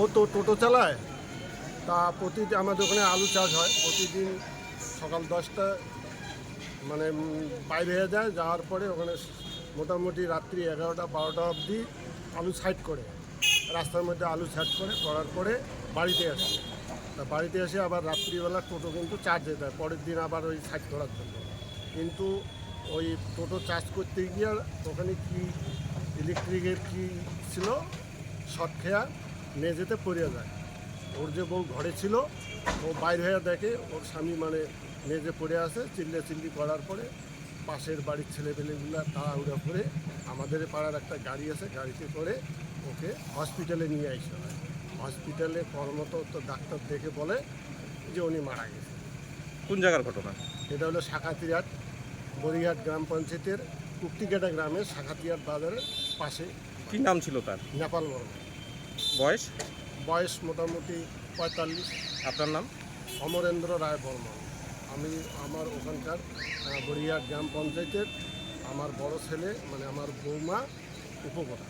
ও তো টোটো চালায়। তা প্রতিদিন আমাদের ওখানে আলু চাষ হয়। প্রতিদিন সকাল দশটা মানে বাইরে হয়ে যায়। যাওয়ার পরে ওখানে মোটামুটি রাত্রি এগারোটা, বারোটা অবধি আলু সাইড করে। রাস্তার মধ্যে আলু সাইড করে। করার পরে বাড়িতে আসে। তা বাড়িতে এসে আবার রাত্রিবেলা টোটো কিন্তু চার্জে দেয় পরের দিন আবার ওই সাইড করার জন্য। কিন্তু ওই টোটো চার্জ করতে গিয়ে ওখানে কি ইলেকট্রিকের কি ছিল? শর্ট খেয়া মেঝেতে পড়ে যায়। ওর যে বউ ঘরে ছিল ও বাইরে হয়ে দেখে ওর স্বামী মানে মেঝে পড়ে আছে চিল্লে চিল্লি করার পরে পাশের বাড়ির ছেলেপেলেগুলো তাড়াহুড়া করে আমাদের পাড়ার একটা গাড়ি আছে গাড়িতে করে ওকে হসপিটালে নিয়ে আসা হয়। হসপিটালে কর্মত তো ডাক্তার দেখে বলে যে উনি মারা গেছে। কোন জায়গার ঘটনা? এটা হলো শাখাতিরাট বরিঘাট গ্রাম পঞ্চায়েতের কুক্তিকাটা গ্রামে শাখাতিয়ার বাজারের পাশে। কি নাম ছিল তার? নেপাল বর্মা বয়স? বয়স মোটামুটি পঁয়তাল্লিশ। আপনার নাম? অমরেন্দ্র রায় বর্মন। আমি আমার ওখানকার গড়িয়া বড়িয়া গ্রাম পঞ্চায়েতের আমার বড় ছেলে মানে আমার বৌমা উপকথা